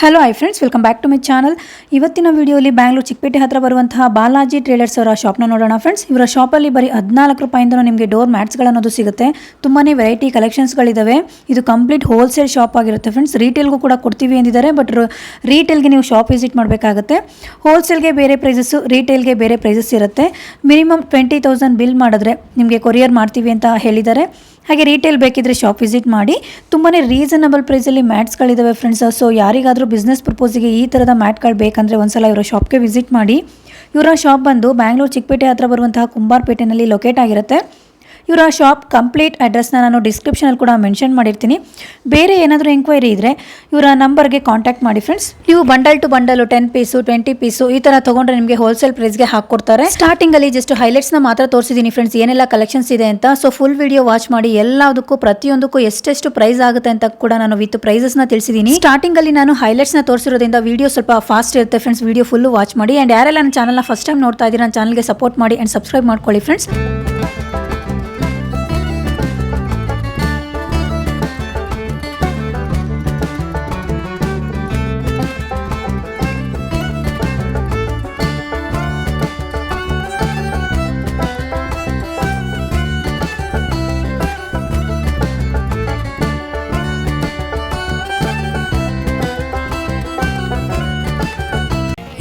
Hello hi friends welcome back to my channel ಇವತ್ತಿನ ವಿಡಿಯೋಲಿ ಬ್ಯಾಂಗ್ಳೂರು ಚಿಕ್ಕಪೇಟೆ ಹತ್ರ ಬರುವಂತಹ ಬಾಲಾಜಿ ಟ್ರೇಲರ್ಸ್ ಅವರ ಶಾಪ್ನ ನೋಡೋಣ ಫ್ರೆಂಡ್ಸ್ ಇವರ ಶಾಪಲ್ಲಿ ಬರೀ ಹದಿನಾಲ್ಕು ರೂಪಾಯಿಂದ ನಿಮಗೆ ಡೋರ್ ಮ್ಯಾಟ್ಸ್ಗಳನ್ನೋದು ಸಿಗುತ್ತೆ. ತುಂಬಾ ವೆರೈಟಿ ಕಲೆಕ್ಷನ್ಸ್ಗಳಿದ್ದಾವೆ ಇದು ಕಂಪ್ಲೀಟ್ ಹೋಲ್ಸೇಲ್ ಶಾಪ್ ಆಗಿರುತ್ತೆ ಫ್ರೆಂಡ್ಸ್ ರೀಟೇಲ್ಗೂ ಕೂಡ ಕೊಡ್ತೀವಿ ಎಂದಿದ್ದಾರೆ ಬಟ್ ರೀಟೇಲ್ಗೆ ನೀವು ಶಾಪ್ ವಿಸಿಟ್ ಮಾಡಬೇಕಾಗುತ್ತೆ. ಹೋಲ್ಸೇಲ್ಗೆ ಬೇರೆ ಪ್ರೈಸಸ್ಸು ರೀಟೇಲ್ಗೆ ಬೇರೆ ಪ್ರೈಸಸ್ ಇರುತ್ತೆ. ಮಿನಿಮಮ್ ಟ್ವೆಂಟಿ ತೌಸಂಡ್ ಬಿಲ್ ಮಾಡಿದ್ರೆ ನಿಮಗೆ ಕೊರಿಯರ್ ಮಾಡ್ತೀವಿ ಅಂತ ಹೇಳಿದ್ದಾರೆ. ಹಾಗೆ ರೀಟೇಲ್ ಬೇಕಿದ್ರೆ ಶಾಪ್ ವಿಸಿಟ್ ಮಾಡಿ. ತುಂಬಾ ರೀಸನಬಲ್ ಪ್ರೈಸಲ್ಲಿ ಮ್ಯಾಟ್ಸ್ಗಳಿದ್ದಾವೆ ಫ್ರೆಂಡ್ಸ್ ಸೊ ಯಾರಿಗಾದರೂ ಬಿಸ್ನೆಸ್ ಪರ್ಪೋಸಿಗೆ ಈ ಥರದ ಮ್ಯಾಟ್ಗಳು ಬೇಕಂದರೆ ಒಂದ್ಸಲ ಇವರ ಶಾಪ್ಗೆ ವಿಸಿಟ್ ಮಾಡಿ. ಇವರ ಶಾಪ್ ಬಂದು ಬ್ಯಾಂಗ್ಳೂರು ಚಿಕ್ಕಪೇಟೆ ಹತ್ರ ಬರುವಂತಹ ಕುಂಬಾರ್ಪೇಟೆನಲ್ಲಿ ಲೊಕೇಟ್ ಆಗಿರುತ್ತೆ. ಇವರ ಶಾಪ್ ಕಂಪ್ಲೀಟ್ ಅಡ್ರೆಸ್ನ ನಾನು ಡಿಸ್ಕ್ರಿಪ್ಷನಲ್ಲಿ ಕೂಡ ಮೆನ್ಷನ್ ಮಾಡಿರ್ತೀನಿ. ಬೇರೆ ಏನಾದರೂ ಎಂಕ್ವೈರಿ ಇದ್ದರೆ ಇವರ ನಂಬರ್ಗೆ ಕಾಂಟ್ಯಾಕ್ಟ್ ಮಾಡಿ ಫ್ರೆಂಡ್ಸ್ ನೀವು bundle to bundle ten piece twenty piece ಈ ಥರ ತೊಗೊಂಡ್ರೆ ನಿಮಗೆ ಹೋಲ್ಸೇಲ್ ಪ್ರೈಸ್ಗೆ ಹಾಕ್ಕೊಡ್ತಾರೆ. ಸ್ಟಾರ್ಟಿಂಗಲ್ಲಿ ಜಸ್ಟ್ ಹೈಲೈಟ್ಸ್ನ ಮಾತ್ರ ತೋರಿಸಿದ್ದೀನಿ ಫ್ರೆಂಡ್ಸ್ ಏನೆಲ್ಲ ಕಲೆಕ್ಷನ್ಸ್ ಇದೆ ಅಂತ. ಸೊ ಫುಲ್ ವಿಡಿಯೋ ವಾಚ್ ಮಾಡಿ ಎಲ್ಲದಕ್ಕೂ, ಪ್ರತಿಯೊಂದಕ್ಕೂ ಎಷ್ಟೆಷ್ಟು ಪ್ರೈಸ್ ಆಗುತ್ತೆ ಅಂತ ಕೂಡ ನಾನು ವಿತ್ ಪ್ರೈಸಸ್ನ ತಿಳಿಸಿದ್ದೀನಿ ಸ್ಟಾರ್ಟಿಂಗಲ್ಲಿ ನಾನು ಹೈಲೈಟ್ಸ್ನ ತೋರಿಸಿರೋದ್ರಿಂದ ವಿಡಿಯೋ ಸ್ವಲ್ಪ ಫಾಸ್ಟ್ ಇರುತ್ತೆ ಫ್ರೆಂಡ್ಸ್ ವಿಡಿಯೋ ಫುಲ್ ವಾಚ್ ಮಾಡಿ. ಆ್ಯಂಡ್ ಯಾರೆಲ್ಲ ನನ್ನ ಚಾನಲ್ನ ಫಸ್ಟ್ ಟೈಮ್ ನೋಡ್ತಾ ಇದ್ದೀರಾ, ನನ್ನ ಚಾನಲ್ಗೆ ಸಪೋರ್ಟ್ ಮಾಡಿ ಆ್ಯಂಡ್ ಸಬ್ಸ್ಕ್ರೈಬ್ ಮಾಡ್ಕೊಳ್ಳಿ ಫ್ರೆಂಡ್ಸ್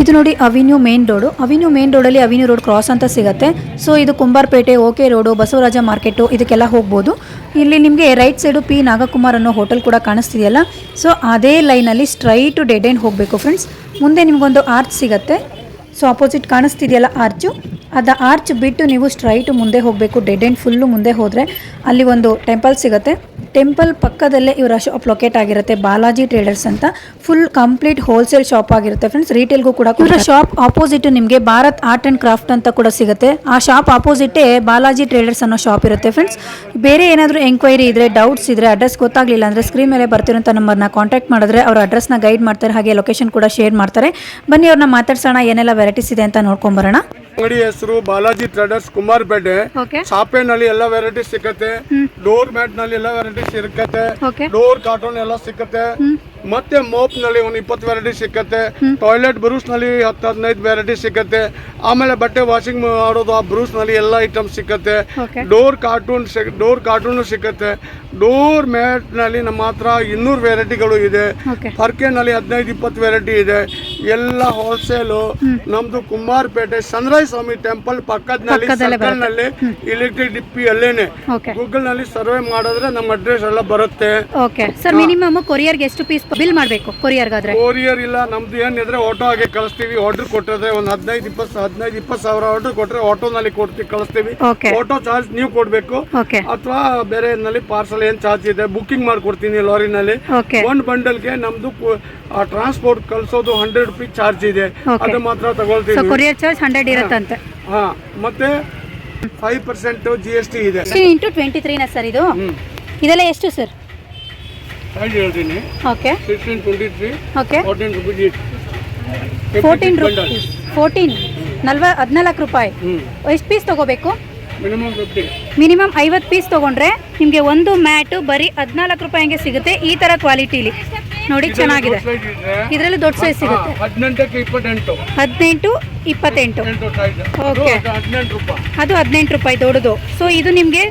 ಇದು ನೋಡಿ avenue main road avenue main road ಅಲ್ಲಿ ಅವಿನ್ಯೂ ರೋಡ್ ಕ್ರಾಸ್ ಅಂತ ಸಿಗುತ್ತೆ. ಸೊ ಇದು Kumbarpet okay road Basavaraja market ಇದಕ್ಕೆಲ್ಲ ಹೋಗ್ಬೋದು. ಇಲ್ಲಿ ನಿಮಗೆ ರೈಟ್ ಸೈಡು ಪಿ ನಾಗಕುಮಾರ್ ಅನ್ನೋ ಹೋಟೆಲ್ ಕೂಡ ಕಾಣಿಸ್ತಿದೆಯಲ್ಲ? ಸೊ ಅದೇ ಲೈನಲ್ಲಿ ಸ್ಟ್ರೈಟ್ ಡೆಡ್ ಎಂಡ್ ಹೋಗಬೇಕು ಫ್ರೆಂಡ್ಸ್ ಮುಂದೆ ನಿಮಗೊಂದು ಆರ್ಚ್ ಸಿಗುತ್ತೆ. ಸೊ ಅಪೋಸಿಟ್ ಕಾಣಿಸ್ತಿದೆಯಲ್ಲ ಆರ್ಚು ಅದು ಆರ್ಚ್ ಬಿಟ್ಟು ನೀವು ಸ್ಟ್ರೈಟು ಮುಂದೆ ಹೋಗಬೇಕು. ಡೆಡ್ ಎಂಡ್ ಫುಲ್ಲು ಮುಂದೆ ಹೋದರೆ ಅಲ್ಲಿ ಒಂದು ಟೆಂಪಲ್ ಸಿಗುತ್ತೆ. ಟೆಂಪಲ್ ಪಕ್ಕದಲ್ಲೇ ಇವರ ಶಾಪ್ ಲೊಕೇಟ್ ಆಗಿರುತ್ತೆ ಬಾಲಾಜಿ ಟ್ರೇಡರ್ಸ್ ಅಂತ. ಫುಲ್ ಕಂಪ್ಲೀಟ್ ಹೋಲ್ಸೇಲ್ ಶಾಪ್ ಆಗಿರುತ್ತೆ ಫ್ರೆಂಡ್ಸ್ ರೀಟೇಲ್ಗೂ ಕೂಡ ಇವರ ಶಾಪ್ ಆಪೋಸಿಟ್ ನಿಮಗೆ ಭಾರತ್ ಆರ್ಟ್ ಆ್ಯಂಡ್ ಕ್ರಾಫ್ಟ್ ಅಂತ ಕೂಡ ಸಿಗುತ್ತೆ. ಆ ಶಾಪ್ ಆಪೋಸಿಟೇ ಬಾಲಾಜಿ ಟ್ರೇಡರ್ಸ್ ಅನ್ನೋ ಶಾಪ್ ಇರುತ್ತೆ ಫ್ರೆಂಡ್ಸ್ ಬೇರೆ ಏನಾದರೂ ಎಂಕ್ವೈರಿ ಇದ್ರೆ ಡೌಟ್ಸ್ ಇದ್ರೆ ಅಡ್ರೆಸ್ ಗೊತ್ತಾಗಲಿಲ್ಲ ಅಂದರೆ ಸ್ಕ್ರೀನ್ ಮೇಲೆ ಬರ್ತಿರೋಂಥ ನಂಬರ್ನ ಕಾಂಟ್ಯಾಕ್ಟ್ ಮಾಡಿದ್ರೆ ಅವ್ರ ಅಡ್ರೆಸ್ನ ಗೈಡ್ ಮಾಡ್ತಾರೆ. ಹಾಗೆ ಲೊಕೇಶನ್ ಕೂಡ ಶೇರ್ ಮಾಡ್ತಾರೆ. ಬನ್ನಿ ಅವ್ರನ್ನ ಮಾತಾಡ್ಸೋಣ ಏನೆಲ್ಲ ವೆರೈಟೀಸ್ ಇದೆ ಅಂತ ನೋಡ್ಕೊಂಬರೋಣ. ಅಂಗಡಿ ಹೆಸರು ಬಾಲಾಜಿ ಟ್ರೇಡರ್ಸ್ ಕುಮಾರ್ಪೇಟೆ ಓಕೆ ಚಾಪೆನಲ್ಲಿ ಎಲ್ಲ ವೆರೈಟಿ ಸಿಕ್ಕತ್ತೆ ಡೋರ್ ಮ್ಯಾಟ್ನಲ್ಲಿ ಎಲ್ಲ ವೆರೈಟಿ ಸಿಕ್ಕತ್ತೆ ಡೋರ್ ಕಾಟನ್ ಎಲ್ಲ ಸಿಕ್ಕತ್ತೆ ಮತ್ತೆ ಮೋಪ್ನಲ್ಲಿ ಒಂದು ಇಪ್ಪತ್ತು ವೆರೈಟಿ ಸಿಕ್ಕತ್ತೆ ಟಾಯ್ಲೆಟ್ ಬ್ರೂಸ್ನಲ್ಲಿ ಹತ್ತು ಹದಿನೈದು ವೆರೈಟಿ ಸಿಕ್ಕತ್ತೆ ಆಮೇಲೆ ಬಟ್ಟೆ ವಾಷಿಂಗ್ ಮಾಡೋದು ಆ ಬ್ರೂಸ್ನಲ್ಲಿ ಎಲ್ಲ ಐಟಮ್ ಸಿಕ್ಕತ್ತೆ ಡೋರ್ ಕಾರ್ಟೂನ್ ಡೋರ್ ಕಾರ್ಟೂನ್ ಸಿಕ್ಕತ್ತೆ ಡೋರ್ ಮ್ಯಾಟ್ನಲ್ಲಿ ನಮ್ಮ ಹತ್ರ ಇನ್ನೂರು ವೆರೈಟಿಗಳು ಇದೆ. ಪರ್ಕೆನಲ್ಲಿ ಹದಿನೈದು ಇಪ್ಪತ್ತು ವೆರೈಟಿ ಇದೆ. ಎಲ್ಲ ಹೋಲ್ಸೇಲು ನಮ್ದು ಕುಮಾರ್ಪೇಟೆ ಸನ್ರೈಸ್ ಸ್ವಾಮಿ ಟೆಂಪಲ್ ಪಕ್ಕದಲ್ಲಿ ಸರ್ಕಲ್ನಲ್ಲಿ ಇಲೆಕ್ಟ್ರಿಕ್ ಡಿಪ್ಪಿ ಅಲ್ಲೇನೆ ಗೂಗಲ್ನಲ್ಲಿ ಸರ್ವೆ ಮಾಡಿದ್ರೆ ನಮ್ಮ ಅಡ್ರೆಸ್ ಎಲ್ಲ ಬರುತ್ತೆ. ಸರ್ ಮಿನಿಮಮ್ ಕೊರಿಯರ್ಗೆ ಎಷ್ಟು ಪೀಸ್ ಬಿಲ್ ಮಾಡಬೇಕು ಕೊರಿಯರ್ಗಾದ್ರೆ ಕೊರಿಯರ್ ಇಲ್ಲ ನಮ್ದು ಏನಿದ್ರೆ ಆಟೋ ಆಗಿ ಕಳಿಸ್ತೀವಿ. ಆರ್ಡರ್ ಕೊಟ್ಟಿದ್ರೆ ಒಂದು ಹದಿನೈದು ಇಪ್ಪತ್ತು ಹದಿನೈದು ಇಪ್ಪತ್ತು ಸಾವಿರ ಆರ್ಡರ್ ಕೊಟ್ರೆ ಆಟೋನಲ್ಲಿ ಕೊಡ್ತೀವಿ ಕಳಿಸ್ತೀವಿ. ಆಟೋ ಚಾರ್ಜ್ ನೀವು ಕೊಡ್ಬೇಕು. ಅಥವಾ ಬೇರೆ ನಲ್ಲಿ ಪಾರ್ಸಲ್ ಏನ್ ಚಾರ್ಜ್ ಇದೆ? ಬುಕ್ಕಿಂಗ್ ಮಾಡಿಕೊಡ್ತೀನಿ ಲಾರಿನಲ್ಲಿ. ಒಂದು ಬಂಡಲ್ಗೆ ನಮ್ದು ಟ್ರಾನ್ಸ್ಪೋರ್ಟ್ ಕಳ್ಸೋದು ಹಂಡ್ರೆಡ್ ರುಪೀಸ್ ಚಾರ್ಜ್ ಇದೆ. ಅದು ಮಾತ್ರ ತಗೊಳ್ತೀವಿ. ಕೊರಿಯರ್ ಚಾರ್ಜ್ ಹಂಡ್ರೆಡ್ ಇರುತ್ತಂತೆ. ಹಾ. ಮತ್ತೆ five percent G S T ಇದೆ. ಇಂಟು ಟ್ವೆಂಟಿ ತ್ರೀನ ಸರ್ ಇದು? ಇದೆಲ್ಲ ಎಷ್ಟು ಸರ್ ಹೇಳ್ತೀನಿ. Okay sixteen twenty three okay fourteen rupees fourteen rupees fourteen ನಲ್ವ ಹದಿನಾಲ್ಕು ರೂಪಾಯಿ. ಎಷ್ಟು ಪೀಸ್ ತಗೋಬೇಕು? ಮಿನಿಮಮ್ ಫಿಫ್ಟಿ ಮಿನಿಮಮ್ ಐವತ್ತು ಪೀಸ್ ತೊಗೊಂಡ್ರೆ ನಿಮಗೆ ಒಂದು ಮ್ಯಾಟು ಬರೀ ಹದಿನಾಲ್ಕು ರೂಪಾಯಿಗೆ ಸಿಗುತ್ತೆ ಈ ಥರ ಕ್ವಾಲಿಟೀಲಿ. ನೋಡಿ ಚೆನ್ನಾಗಿದೆ. ಇದರಲ್ಲಿ ದೊಡ್ಡ ಸೈಜ್ ಸಿಗುತ್ತೆ. ಹದಿನೆಂಟು ಇಪ್ಪತ್ತೆಂಟು. ಓಕೆ ಅದು ಹದಿನೆಂಟು ರೂಪಾಯಿ. ದೊಡ್ಡದು. ಸೊ ಇದು ನಿಮಗೆ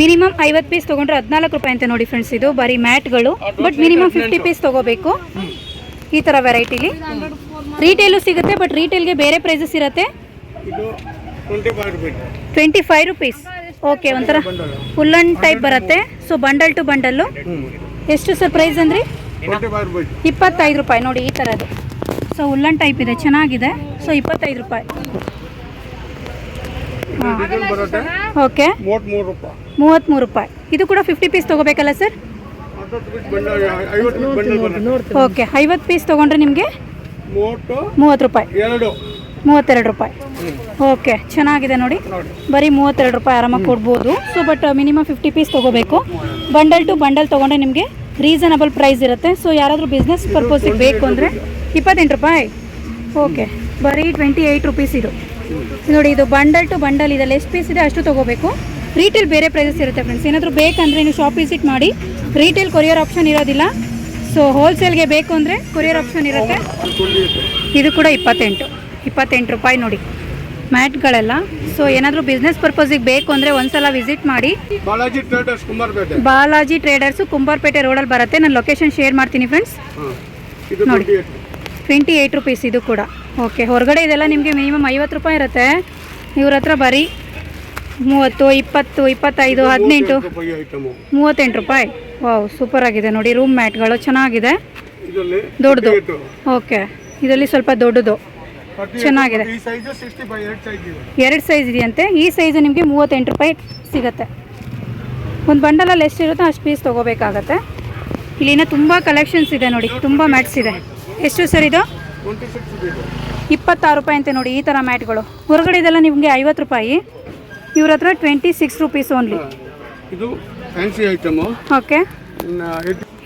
ಮಿನಿಮಮ್ ಐವತ್ತು ಪೀಸ್ ತೊಗೊಂಡ್ರೆ ಹದಿನಾಲ್ಕು ರೂಪಾಯಿ ಅಂತ ನೋಡಿ ಫ್ರೆಂಡ್ಸ್ ಇದು ಬರೀ ಮ್ಯಾಟ್ಗಳು. ಬಟ್ ಮಿನಿಮಮ್ ಫಿಫ್ಟಿ ಪೀಸ್ ತೊಗೋಬೇಕು. ಈ ಥರ ವೆರೈಟಿಲಿ ರೀಟೇಲು ಸಿಗುತ್ತೆ ಬಟ್ ರೀಟೇಲ್ಗೆ ಬೇರೆ ಪ್ರೈಸಸ್ ಇರುತ್ತೆ. ಇದು ಟ್ವೆಂಟಿ ಫೈವ್ ರುಪೀಸ್ ಓಕೆ ಒಂಥರ ಫುಲ್ಲನ್ ಟೈಪ್ ಬರುತ್ತೆ. ಸೊ ಬಂಡಲ್ ಟು ಬಂಡಲ್ಲು ಎಷ್ಟು ಸರ್ ಪ್ರೈಸ್ ಅಂದರೆ? ಇಪ್ಪತ್ತೈದು ರೂಪಾಯಿ. ನೋಡಿ ಈ ಥರದ್ದು ಸೊ ಉಲ್ಲನ್ ಟೈಪ್ ಇದೆ. ಚೆನ್ನಾಗಿದೆ. ಸೊ ಇಪ್ಪತ್ತೈದು ರೂಪಾಯಿ. ಓಕೆ ಮೂವತ್ತ್ಮೂರು ರೂಪಾಯಿ. ಇದು ಕೂಡ ಫಿಫ್ಟಿ ಪೀಸ್ ತೊಗೋಬೇಕಲ್ಲ ಸರ್ ಓಕೆ ಐವತ್ತು ಪೀಸ್ ತೊಗೊಂಡ್ರೆ ನಿಮಗೆ ಮೂವತ್ತು ಮೂವತ್ತು ರೂಪಾಯಿ. ಎರಡು. ಮೂವತ್ತೆರಡು ರೂಪಾಯಿ. ಓಕೆ ಚೆನ್ನಾಗಿದೆ ನೋಡಿ. ಬರೀ ಮೂವತ್ತೆರಡು ರೂಪಾಯಿ ಆರಾಮಾಗಿ ಕೊಡ್ಬೋದು. So but minimum fifty piece ತೊಗೋಬೇಕು. ಬಂಡಲ್ ಟು ಬಂಡಲ್ ತೊಗೊಂಡ್ರೆ ನಿಮಗೆ ರೀಸನಬಲ್ ಪ್ರೈಸ್ ಇರುತ್ತೆ. ಸೊ ಯಾರಾದರೂ ಬಿಸ್ನೆಸ್ ಪರ್ಪೋಸಿಗೆ ಬೇಕು ಅಂದರೆ ಇಪ್ಪತ್ತೆಂಟು ರೂಪಾಯಿ. ಓಕೆ ಬರೀ ಟ್ವೆಂಟಿ ಏಯ್ಟ್ ರುಪೀಸ್ ಇದು. ನೋಡಿ, ಇದು ಬಂಡಲ್ ಟು ಬಂಡಲ್ ಇದೆಲ್ಲ ಎಷ್ಟು ಪೀಸ್ ಇದೆ ಅಷ್ಟು ತೊಗೋಬೇಕು. ರೀಟೇಲ್ ಬೇರೆ ಪ್ರೈಸಸ್ ಇರುತ್ತೆ ಫ್ರೆಂಡ್ಸ್ ಏನಾದರೂ ಬೇಕಂದರೆ ನೀವು ಶಾಪ್ ವಿಸಿಟ್ ಮಾಡಿ. ರೀಟೇಲ್ ಕೊರಿಯರ್ ಆಪ್ಷನ್ ಇರೋದಿಲ್ಲ. ಸೊ ಹೋಲ್ಸೇಲ್ಗೆ ಬೇಕು ಅಂದರೆ ಕೊರಿಯರ್ ಆಪ್ಷನ್ ಇರುತ್ತೆ. ಇದು ಕೂಡ ಇಪ್ಪತ್ತೆಂಟು. ಇಪ್ಪತ್ತೆಂಟು ರೂಪಾಯಿ ನೋಡಿ. ಮ್ಯಾಟ್ಗಳೆಲ್ಲ. ಸೊ ಏನಾದರೂ ಬಿಸ್ನೆಸ್ ಪರ್ಪಸಿಗೆ ಬೇಕು ಅಂದರೆ ಒಂದ್ಸಲ ವಿಸಿಟ್ ಮಾಡಿ. ಬಾಲಾಜಿ ಟ್ರೇಡರ್ಸ್ ಕುಂಬಾರಪೇಟೆ. ಬಾಲಾಜಿ ಟ್ರೇಡರ್ಸು ಕುಂಬಾರಪೇಟೆ ರೋಡಲ್ಲಿ ಬರುತ್ತೆ. ನಾನು ಲೊಕೇಶನ್ ಶೇರ್ ಮಾಡ್ತೀನಿ ಫ್ರೆಂಡ್ಸ್ ನೋಡಿ. ಟ್ವೆಂಟಿ ಏಯ್ಟ್ ರುಪೀಸ್ ಇದು ಕೂಡ. ಓಕೆ ಹೊರಗಡೆ ಇದೆಲ್ಲ ನಿಮಗೆ ಮಿನಿಮಮ್ ಐವತ್ತು ರೂಪಾಯಿ ಇರುತ್ತೆ. ಇವ್ರ ಹತ್ರ ಬರೀ ಮೂವತ್ತು ಇಪ್ಪತ್ತು ಇಪ್ಪತ್ತೈದು ಹದಿನೆಂಟು. ಮೂವತ್ತೆಂಟು ರೂಪಾಯಿ ವಾವ್ ಸೂಪರ್ ಆಗಿದೆ ನೋಡಿ. ರೂಮ್ ಮ್ಯಾಟ್ಗಳು ಚೆನ್ನಾಗಿದೆ. ದೊಡ್ಡದು. ಓಕೆ ಇದರಲ್ಲಿ ಸ್ವಲ್ಪ ದೊಡ್ಡದು. 38 ಚೆನ್ನಾಗಿದೆ. ಎರಡು ಸೈಜ್ ಇದೆಯಂತೆ. ಈ ಸೈಜ್ ನಿಮಗೆ ಮೂವತ್ತೆಂಟು ರೂಪಾಯಿ ಸಿಗುತ್ತೆ. ಒಂದು ಬಂಡಲಲ್ಲಿ ಎಷ್ಟಿರುತ್ತೋ ಅಷ್ಟು ಪೀಸ್ ತೊಗೋಬೇಕಾಗತ್ತೆ. ಇಲ್ಲಿನ ತುಂಬ ಕಲೆಕ್ಷನ್ಸ್ ಇದೆ ನೋಡಿ ತುಂಬ ಮ್ಯಾಟ್ಸ್ ಇದೆ. ಎಷ್ಟು ಸರ್ ಇದೆ? ಇಪ್ಪತ್ತಾರು ರೂಪಾಯಿ ಅಂತೆ ನೋಡಿ ಈ ಥರ ಮ್ಯಾಟ್ಗಳು ಹೊರಗಡೆ ಇದೆಲ್ಲ ನಿಮಗೆ ಐವತ್ತು ರೂಪಾಯಿ. ಇವ್ರ ಹತ್ರ ಟ್ವೆಂಟಿ ಸಿಕ್ಸ್ ರುಪೀಸ್ ಓನ್ಲಿ ಇದು fancy item okay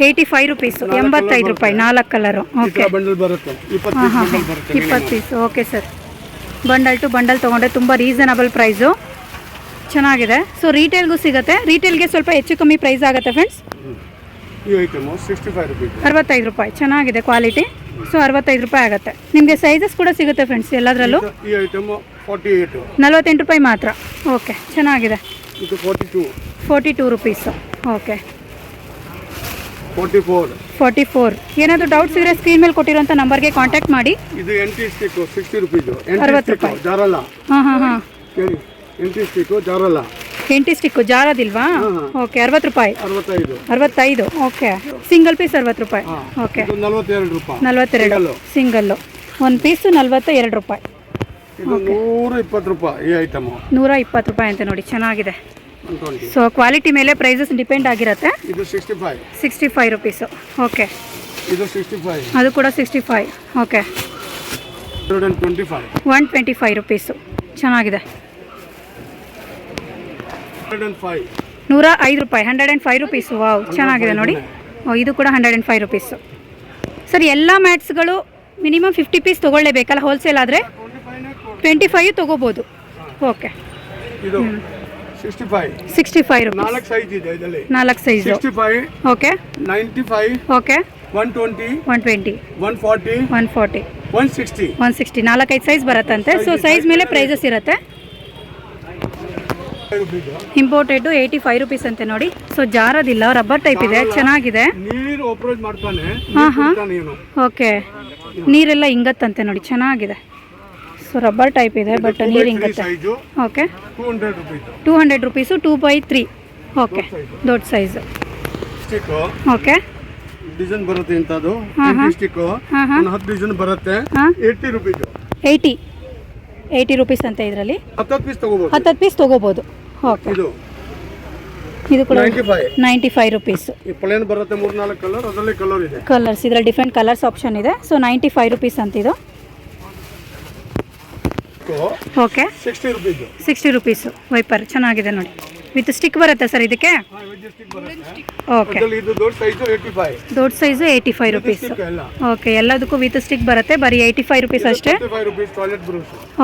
eighty five rupees ಎಂಬತ್ತೈದು ರೂಪಾಯಿ ನಾಲ್ಕು ಕಲರು ಓಕೆ ಬಂಡಲ್ ಬರುತ್ತೆ. ಇಪ್ಪತ್ತು ಹಾಂ ಹಾಂ ಇಪ್ಪತ್ತು piece okay sir bundle to bundle ತೊಗೊಂಡೆ ತುಂಬ ರೀಸನಬಲ್ ಪ್ರೈಸು ಚೆನ್ನಾಗಿದೆ. ಸೊ ರೀಟೇಲ್ಗೂ ಸಿಗುತ್ತೆ. ರೀಟೇಲ್ಗೆ ಸ್ವಲ್ಪ ಹೆಚ್ಚು ಕಮ್ಮಿ ಪ್ರೈಸ್ ಆಗುತ್ತೆ ಫ್ರೆಂಡ್ಸ್ ಅರವತ್ತೈದು ರೂಪಾಯಿ. ಚೆನ್ನಾಗಿದೆ ಕ್ವಾಲಿಟಿ ಸೊ ಅರವತ್ತೈದು ರೂಪಾಯಿ ಆಗುತ್ತೆ. ನಿಮಗೆ ಸೈಜಸ್ ಕೂಡ ಸಿಗುತ್ತೆ ಫ್ರೆಂಡ್ಸ್ ಎಲ್ಲದರಲ್ಲೂ. ನಲ್ವತ್ತೆಂಟು ರೂಪಾಯಿ ಮಾತ್ರ. ಓಕೆ ಚೆನ್ನಾಗಿದೆ. Forty two rupees okay forty four forty four ಏನಾದರೂ ಡೌಟ್ಸ್ ಇದ್ರೆ ಸ್ಕ್ರೀನ್ ಮೇಲೆ ಕೊಟ್ಟಿರೋಂಥ ನಂಬರ್ಗೆ ಕಾಂಟ್ಯಾಕ್ಟ್ ಮಾಡಿ. ಇದು empty stick sixty rupees empty ಅರವತ್ತು ಸ್ಟಿಕ್ಕು ರೂಪಾಯಿ. ಜಾರಲ್ಲ. ಹಾಂ ಹಾಂ ಹಾಂ. ಕೇಳಿ. ಎಂಟಿ ಸ್ಟಿಕ್ಕು ಜಾರಲ್ಲ. ಎಂಟಿ ಸ್ಟಿಕ್ಕು ಜಾರದಿಲ್ವಾ? ಓಕೆ ಅರವತ್ತು ರೂಪಾಯಿ. ಅರವತ್ತೈದು. ಅರವತ್ತೈದು ಓಕೆ ಸಿಂಗಲ್ ಪೀಸ್ ಅರವತ್ತು ರೂಪಾಯಿ. ಹಾಂ. ಓಕೆ ಇದು ನಲವತ್ತೆರಡು ರೂಪಾಯಿ. ನಲ್ವತ್ತೆರಡು. Single. ಸಿಂಗಲ್ಲು ಒಂದು ಪೀಸು ನಲ್ವತ್ತ ಎರಡು ರೂಪಾಯಿ. ಇದು ನೂರ ಇಪ್ಪತ್ತು ರೂಪಾಯಿ ಈ ಐಟಮು ನೂರ ಇಪ್ಪತ್ತು ರೂಪಾಯಿ ಅಂತ ನೋಡಿ ಚೆನ್ನಾಗಿದೆ. ಸೊ ಕ್ವಾಲಿಟಿ ಮೇಲೆ ಪ್ರೈಸಸ್ ಡಿಪೆಂಡ್ ಆಗಿರುತ್ತೆ. ಇದು sixty five sixty five rupees okay ಇದು ಸಿಕ್ಸ್ಟಿ ಫೈವ್ ಅದು ಕೂಡ sixty five okay one twenty five rupees ಚೆನ್ನಾಗಿದೆ. ಹಂಡ್ರೆಡ್ ಆ್ಯಂಡ್ ಫೈವ್ ನೂರ ಐದು ರೂಪಾಯಿ. Hundred and five rupees wow ಚೆನ್ನಾಗಿದೆ ನೋಡಿ. ಇದು ಕೂಡ hundred and five rupees sir ಎಲ್ಲ ಮ್ಯಾಟ್ಸ್ಗಳು ಮಿನಿಮಮ್ ಫಿಫ್ಟಿ ಪೀಸ್ ತೊಗೊಳ್ಳೇಬೇಕಲ್ಲ ಹೋಲ್ಸೇಲ್ ಆದರೆ? ಟ್ವೆಂಟಿ ಫೈವ್ ತೊಗೋಬೋದು. Okay sixty five sixty five rupees ನಾಲ್ಕು ಸೈಜ್ ಇದೆ ಇದರಲ್ಲಿ. ನಾಲ್ಕು size sixty five okay ninety five okay one twenty one twenty one forty one forty one sixty one sixty ನಾಲ್ಕೈದು size ಬರುತ್ತಂತೆ so size ಮೇಲೆ prices ಇರುತ್ತೆ. Imported eighty five rupees ಅಂತೆ ನೋಡಿ. ಸೊ ಜಾರದಿಲ್ಲ ರಬ್ಬರ್ ಟೈಪ್ ಇದೆ. ಚೆನ್ನಾಗಿದೆ. ನೀರು ಅಪ್ರೋಚ್ ಮಾಡ್ತಾನೆ. ಹಾಂ ಹಾಂ. ಓಕೆ ನೀರೆಲ್ಲ ಹಿಂಗತ್ತಂತೆ ನೋಡಿ. ಚೆನ್ನಾಗಿದೆ. ಸೊ ರಬ್ಬರ್ ಟೈಪ್ ಇದೆ ಬಟ್ ನೀರು ಇಂಗತ್ತೆ size okay two hundred rupees two by three okay ದೊಡ್ಡ ಸೈಜು ಓಕೆ ಡಿಸೈನ್ ಬರುತ್ತೆ ಇಂಥದ್ದು. ಸ್ಟಿಕ್ಕು ಒಂದು ಹತ್ತು ಡಿಸೈನ್ ಬರುತ್ತೆ. Eighty rupees eighty eighty rupees ಅಂತ ಇದರಲ್ಲಿ. ಹತ್ತತ್ತು ಪೀಸ್ ತಗೋಬೋದು. ಹತ್ತತ್ತು ಪೀಸ್ ತೊಗೋಬೋದು. ಓಕೆ ಇದು. ಇದು ಕೂಡ ನೈಂಟಿ ಫೈವ್ ರುಪೀಸು ಪ್ಲೇನ್ ಬರುತ್ತೆ ಮೂರ್ ನಾಲ್ಕು ಕಲರ್ ಅದರಲ್ಲಿ ಕಲರ್ ಇದೆ. ಕಲರ್ಸ್ ಇದರಲ್ಲಿ ಡಿಫ್ರೆಂಟ್ ಕಲರ್ಸ್ ಆಪ್ಷನ್ ಇದೆ. ಸೊ ನೈಂಟಿ ಫೈವ್ ರುಪೀಸ್ ಅಂತ okay. Sixty rupees sixty rupees wiper ಚೆನ್ನಾಗಿದೆ ನೋಡಿ. ವಿತ್ ಸ್ಟಿಕ್ ಬರುತ್ತೆ ಸರ್ ಇದಕ್ಕೆ? ಸ್ಟಿಕ್ ಬರುತ್ತೆ. ಓಕೆ ದೊಡ್ಡ ಸೈಜು ಏಯ್ಟಿ ಫೈವ್ ರುಪೀಸ್ ಎಲ್ಲ. ಓಕೆ ಎಲ್ಲದಕ್ಕೂ ವಿತ್ ಸ್ಟಿಕ್ ಬರುತ್ತೆ. ಬರೀ ಏಯ್ಟಿ ಫೈವ್ ರುಪೀಸ್ ಅಷ್ಟೇ.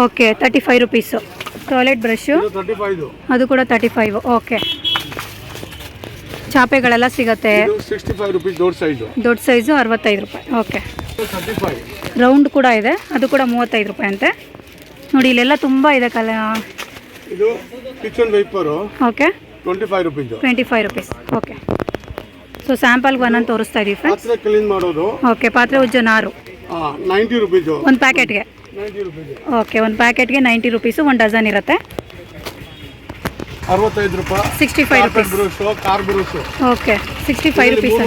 Okay thirty five rupees toilet brush ಅದು ಕೂಡ ತರ್ಟಿ ಫೈವ್ ಓಕೆ ಚಾಪೆಗಳೆಲ್ಲ ಸಿಗುತ್ತೆ. ದೊಡ್ಡ ಸೈಜು ಅರವತ್ತೈದು ರೂಪಾಯಿ. ಓಕೆ ರೌಂಡ್ ಕೂಡ ಇದೆ. ಅದು ಕೂಡ ಮೂವತ್ತೈದು ರೂಪಾಯಿ ಅಂತೆ. ನೋಡಿ ಇಲ್ಲೆಲ್ಲ ತುಂಬ ಇದೆ ಕಲ. ಇದು kitchen wiper. Okay. Twenty five rupees. Twenty five rupees. Okay. So ಸ್ಯಾಂಪಲ್ಗೆ ಒಂದೊಂದು ತೋರಿಸ್ತಾ ಇದೀವಿ ಫ್ರೆಂಡ್ಸ್ ಪಾತ್ರೆ ಕ್ಲೀನ್ ಮಾಡೋದು. ಓಕೆ ಪಾತ್ರೆ ಉಜ್ಜೋ ನಾರು ನೈಂಟಿ ರುಪೀಸು. ಒಂದು ಪ್ಯಾಕೆಟ್ಗೆ ಓಕೆ ಒಂದು ಪ್ಯಾಕೆಟ್ಗೆ ನೈಂಟಿ ರುಪೀಸು ಒಂದು ಡಜನ್ ಇರುತ್ತೆ. ಅರವತ್ತೈದು ರೂಪಾಯಿ sixty five rupees. Car brush okay sixty five rupees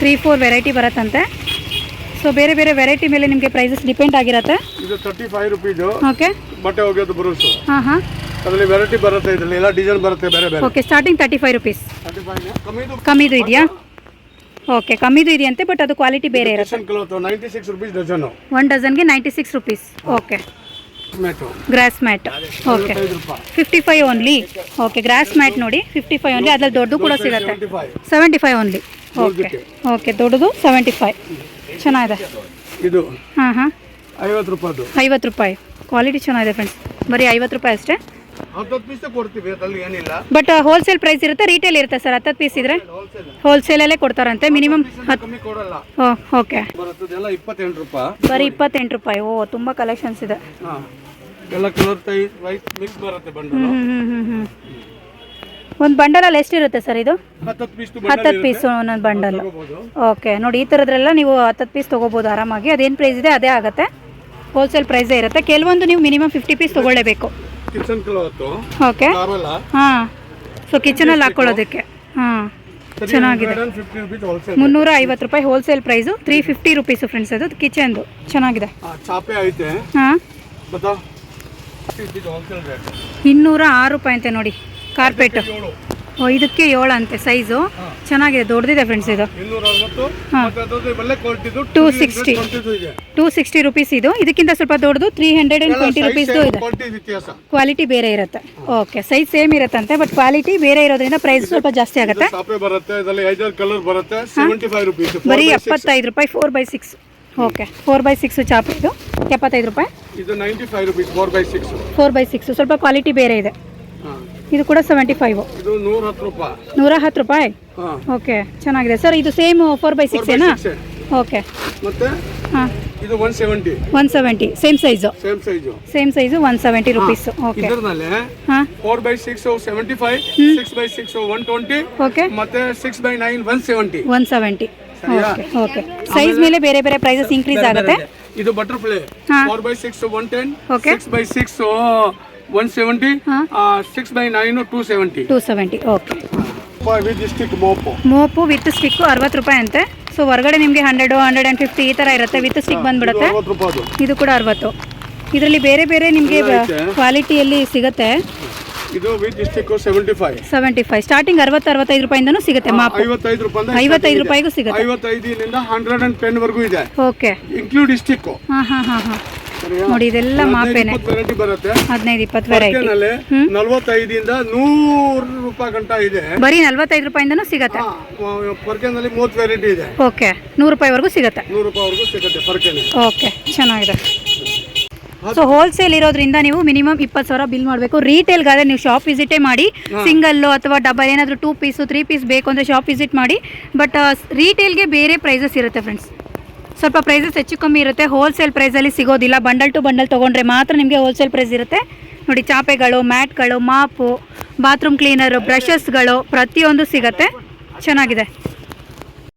three four variety ಬರುತ್ತಂತೆ. So ಬೇರೆ ಬೇರೆ ವೆರೈಟಿ ಮೇಲೆ ನಿಮಗೆ ಪ್ರೈಸಸ್ ಡಿಪೆಂಡ್ ಆಗಿರತ್ತೆ? ಇದು ತರ್ಟಿ ಫೈವ್ ರುಪೀಸು ಓಕೆ ಬಟ್ಟೆ ಒಗೆಯೋದು ಬ್ರೂಸು ಹಾಂ ಹಾಂ. ಅದರಲ್ಲಿ ವೆರೈಟಿ ಬರುತ್ತೆ ಇದರಲ್ಲಿ ಎಲ್ಲ ಡಿಸೈನ್ ಬರುತ್ತೆ ಬೇರೆ ಬೇರೆ. Okay starting thirty five rupees ಕಮ್ಮಿದು ಇದೆಯಾ? ಓಕೆ ಕಮ್ಮಿದು ಇದೆಯಂತೆ ಬಟ್ ಅದು ಕ್ವಾಲಿಟಿ ಬೇರೆ ಇರುತ್ತೆ. Cloth ninety six rupees dozen one ಡಜನ್ಗೆ ninety six rupees okay grass mat okay fifty five only okay grass mat ನೋಡಿ ಫಿಫ್ಟಿ ಫೈವ್ ಓನ್ಲಿ ಅದ್ರಲ್ಲಿ ದೊಡ್ಡದು ಕೂಡ ಸಿಗುತ್ತೆ. Seventy five only okay okay ದೊಡ್ಡದು ಸೆವೆಂಟಿ ಫೈವ್ ಚೆನ್ನಾಗಿದೆ. ಇದು ಹಾಂ ಹಾಂ. ಐವತ್ತು ರೂಪಾಯಿದು. ಐವತ್ತು ರೂಪಾಯಿ. ಕ್ವಾಲಿಟಿ ಚೆನ್ನಾಗಿದೆ ಫ್ರೆಂಡ್ಸ್ ಬರೀ ಐವತ್ತು ರೂಪಾಯಿ ಅಷ್ಟೇ? ಬಟ್ ಹೋಲ್ಸೇಲ್ ಪ್ರೈಸ್ ಇರುತ್ತೆ ರೀಟೇಲ್ ಇರುತ್ತೆ ಸರ್ ಹತ್ತತ್ತು ಪೀಸ್ ಇದ್ರೆ? ಹೋಲ್ಸೇಲ್ ಹೋಲ್ಸೇಲಲ್ಲೇ ಕೊಡ್ತಾರಂತೆ ಮಿನಿಮಮ್ ಓಕೆ ರೂಪಾಯಿ. ಬರೀ ಇಪ್ಪತ್ತೆಂಟು ರೂಪಾಯಿ. ಓ ತುಂಬ ಕಲೆಕ್ಷನ್ಸ್ ಇದೆ. ಹ್ಞೂ ಹ್ಞೂ ಹ್ಞೂ ಒಂದು ಬಂಡಲಲ್ಲಿ ಎಷ್ಟಿರುತ್ತೆ ಸರ್ ಇದು? ಹತ್ತತ್ತು ಪೀಸ್ ಒಂದೊಂದು ಬಂಡಲ್. ಓಕೆ ನೋಡಿ ಈ ಥರದ್ರೆಲ್ಲ ನೀವು ಹತ್ತತ್ತು ಪೀಸ್ ತೊಗೋಬೋದು ಆರಾಮಾಗಿ. ಅದೇನು ಪ್ರೈಸ್ ಇದೆ? ಅದೇ ಆಗುತ್ತೆ. ಹೋಲ್ಸೇಲ್ ಪ್ರೈಸೇ ಇರುತ್ತೆ. ಕೆಲವೊಂದು ನೀವು ಮಿನಿಮಮ್ ಫಿಫ್ಟಿ ಪೀಸ್ ತೊಗೊಳ್ಳೇಬೇಕು. ಓಕೆ ಹಾಂ. ಸೊ ಕಿಚನಲ್ಲಿ ಹಾಕ್ಕೊಳ್ಳೋದಕ್ಕೆ ಹಾಂ. ಚೆನ್ನಾಗಿದೆ. ಮುನ್ನೂರ ಐವತ್ತು ರೂಪಾಯಿ wholesale price three fifty rupees friends ಅದು. ಕಿಚನ್ದು ಚೆನ್ನಾಗಿದೆ. ಚಾಪೆ ಐತೆ. ಹಾಂ. ಇನ್ನೂರ ಆರು ರೂಪಾಯಿ ಅಂತೆ ನೋಡಿ. ಕಾರ್ಪೆಟು. ಏಳು ಓ ಇದಕ್ಕೆ ಏಳು ಅಂತೆ ಸೈಜು ಚೆನ್ನಾಗಿದೆ ದೊಡ್ಡದಿದೆ ಫ್ರೆಂಡ್ಸ್ ಇದು. ಟೂ ಸಿಕ್ಸ್ಟಿ ಹಾ. ಮತ್ತೆ ಅದ್ರದ್ದು ಒಳ್ಳೆ ಕ್ವಾಲಿಟಿದು 260. ಇದೆ. ಟೂ ಸಿಕ್ಸ್ಟಿ ರುಪೀಸ್ ಇದು. ಇದಕ್ಕಿಂತ ಸ್ವಲ್ಪ ದೊಡ್ಡದು ತ್ರೀ ಹಂಡ್ರೆಡ್ ಆ್ಯಂಡ್ ಟ್ವೆಂಟಿ ರುಪೀಸ್ದು ಇದೆ. ಕ್ವಾಲಿಟಿ ಬೇರೆ ಇರುತ್ತೆ. ಓಕೆ ಸೈಜ್ ಸೇಮ್ ಇರುತ್ತಂತೆ ಬಟ್ ಕ್ವಾಲಿಟಿ ಬೇರೆ ಇರೋದ್ರಿಂದ ಪ್ರೈಸ್ ಸ್ವಲ್ಪ ಜಾಸ್ತಿ ಆಗುತ್ತೆ. ಬರೀ ಎಪ್ಪತ್ತೈದು ರೂಪಾಯಿ four by six okay four by six chop ಇದು. ಎಪ್ಪತ್ತೈದು ರೂಪಾಯಿ. ಫೋರ್ ಬೈ ಸಿಕ್ಸ್ ಸ್ವಲ್ಪ ಕ್ವಾಲಿಟಿ ಬೇರೆ ಇದೆ. ಇದು ಕೂಡ ಸೆವೆಂಟಿ ಫೈವ್ ನೂರ ಹತ್ತು ರೂಪಾಯಿ? ಓಕೆ ಚೆನ್ನಾಗಿದೆ. ಸರ್ ಇದು ಸೇಮ್ ಫೋರ್ ಬೈ ಸಿಕ್ಸ್ ಏನಾ? ಓಕೆ. ಮತ್ತೆ ಹಾಂ. ಇದು one seventy one seventy same size same size same size one seventy rupees okay. ಇದರಲ್ಲಿ ಹಾಂ. Four by six seventy five six by six one twenty okay. ಮತ್ತೆ six by nine one seventy one seventy? Okay okay. Size ಮೇಲೆ ಬೇರೆ ಬೇರೆ prices increase ಆಗುತ್ತೆ? ಇದು. Butterfly. Four by six one ten. Six by six one seventy. Six by nine two seventy two seventy okay with stick mop mop with stick ಅರವತ್ತು ರೂಪಾಯಿ ಅಂತೆ. So ಹೊರಗಡೆ ನಿಮಗೆ ಹಂಡ್ರೆಡು ಹಂಡ್ರೆಡ್ ಆ್ಯಂಡ್ ಫಿಫ್ಟಿ ಈ ಥರ ಇರುತ್ತೆ. ವಿತ್ ಸ್ಟಿಕ್ ಬಂದ್ಬಿಡುತ್ತೆ. ಇದು ಕೂಡ ಅರವತ್ತು. ಇದರಲ್ಲಿ ಬೇರೆ ಬೇರೆ ನಿಮಗೆ ಕ್ವಾಲಿಟಿಯಲ್ಲಿ ಸಿಗುತ್ತೆ. ಇದು with stick seventy five seventy five starting ಅರವತ್ತು ಅರವತ್ತೈದು ರೂಪಾಯಿಂದನೂ ಸಿಗುತ್ತೆ ಮಾಪು. ಐವತ್ತೈದು ರೂಪಾಯಿ ಐವತ್ತೈದು ರೂಪಾಯಿಗೂ ಸಿಗುತ್ತೆ. ಐವತ್ತೈದರಿಂದ ಹಂಡ್ರೆಡ್ ಆ್ಯಂಡ್ ಟೆನ್ ವರೆಗೂ ಇದೆ. ಓಕೆ ಇನ್ಕ್ಲೂಡ್ ಸ್ಟಿಕ್ ಹಾಂ ಹಾಂ ಹಾಂ ಹಾಂ. ನೋಡಿ ಇದೆಲ್ಲ ಮಾಪೇನೆ. ಹದಿನೈದು ಇಪ್ಪತ್ತು ವೆರೈಟಿ ನಲ್ವತ್ತೈದಿಂದ ನೂರು ರೂಪಾಯಿ ಗಂಟ ಇದೆ. ಬರೀ ನಲ್ವತ್ತೈದು ರೂಪಾಯಿಂದನೂ ಸಿಗುತ್ತೆ. ಪರ್ಕೆನಲ್ಲಿ ಮೂವತ್ತು ವೆರೈಟಿ ಇದೆ. ಓಕೆ ನೂರು ರೂಪಾಯಿವರೆಗೂ ಸಿಗುತ್ತೆ. ನೂರು ರೂಪಾಯಿವರೆಗೂ ಸಿಗುತ್ತೆ ಓಕೆ ಚೆನ್ನಾಗಿದೆ. ಸೊ ಹೋಲ್ಸೇಲ್ ಇರೋದ್ರಿಂದ ನೀವು ಮಿನಿಮಮ್ ಇಪ್ಪತ್ತು ಸಾವಿರ ಬಿಲ್ ಮಾಡಬೇಕು. ರಿಟೇಲ್ಗಾದ್ರೆ ನೀವು ಶಾಪ್ ವಿಸಿಟೇ ಮಾಡಿ ಸಿಂಗಲ್ಲು ಅಥವಾ ಡಬಲ್ ಏನಾದರೂ ಟೂ ಪೀಸು ತ್ರೀ ಪೀಸ್ ಬೇಕು ಅಂದರೆ ಶಾಪ್ ವಿಸಿಟ್ ಮಾಡಿ. ಬಟ್ ರೀಟೇಲ್ಗೆ ಬೇರೆ ಪ್ರೈಸಸ್ ಇರುತ್ತೆ ಫ್ರೆಂಡ್ಸ್ ಸ್ವಲ್ಪ ಪ್ರೈಸಸ್ ಹೆಚ್ಚು ಕಮ್ಮಿ ಇರುತ್ತೆ. ಹೋಲ್ಸೇಲ್ ಪ್ರೈಸಲ್ಲಿ ಸಿಗೋದಿಲ್ಲ. ಬಂಡಲ್ ಟು ಬಂಡಲ್ ತೊಗೊಂಡ್ರೆ ಮಾತ್ರ ನಿಮಗೆ ಹೋಲ್ಸೇಲ್ ಪ್ರೈಸ್ ಇರುತ್ತೆ. ನೋಡಿ, ಚಾಪೆಗಳು, ಮ್ಯಾಟ್ಗಳು, ಮಾಪು ಬಾತ್ರೂಮ್ ಕ್ಲೀನರು ಬ್ರಷಸ್ಗಳು ಪ್ರತಿಯೊಂದು ಸಿಗುತ್ತೆ. ಚೆನ್ನಾಗಿದೆ.